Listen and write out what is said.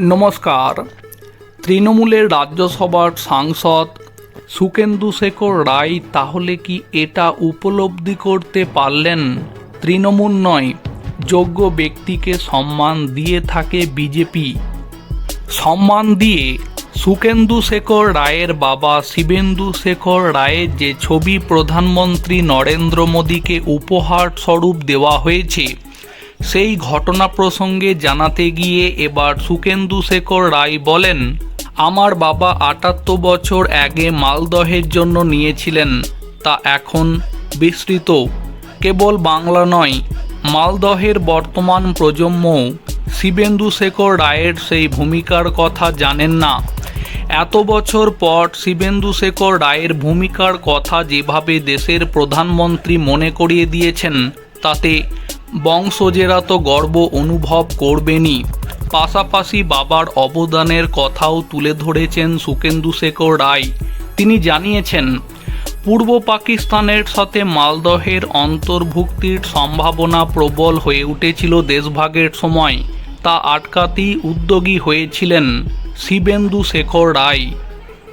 নমস্কার। তৃণমূলের রাজ্যসভার সাংসদ সুকেন্দু শেখর রায়, তাহলে কি এটা উপলব্ধি করতে পারলেন? তৃণমূল নয়, যোগ্য ব্যক্তিকে সম্মান দিয়ে থাকে বিজেপি। সম্মান দিয়ে সুকেন্দু শেখর রায়ের বাবা শিবেন্দু শেখর রায়ের যে ছবি প্রধানমন্ত্রী নরেন্দ্র মোদীকে উপহার স্বরূপ দেওয়া হয়েছে সেই ঘটনা প্রসঙ্গে জানাতে গিয়ে এবার সুকেন্দু শেখর রায় বলেন, আমার বাবা আটাত্তর বছর আগে মালদহের জন্য নিয়েছিলেন, তা এখন বিস্তৃত। কেবল বাংলা নয়, মালদহের বর্তমান প্রজন্মও শিবেন্দু শেখর রায়ের সেই ভূমিকার কথা জানেন না। এত বছর পর শিবেন্দু শেখর রায়ের ভূমিকার কথা যেভাবে দেশের প্রধানমন্ত্রী মনে করিয়ে দিয়েছেন, তাতে বংশজেরা তো গর্ব অনুভব করবেনই। পাশাপাশি বাবার অবদানের কথাও তুলে ধরেছেন সুকেন্দু শেখর রায়। তিনি জানিয়েছেন, পূর্ব পাকিস্তানের সাথে মালদহের অন্তর্ভুক্তির সম্ভাবনা প্রবল হয়ে উঠেছিল দেশভাগের সময়। তা আটকাতেই উদ্যোগী হয়েছিলেন শিবেন্দু শেখর রায়।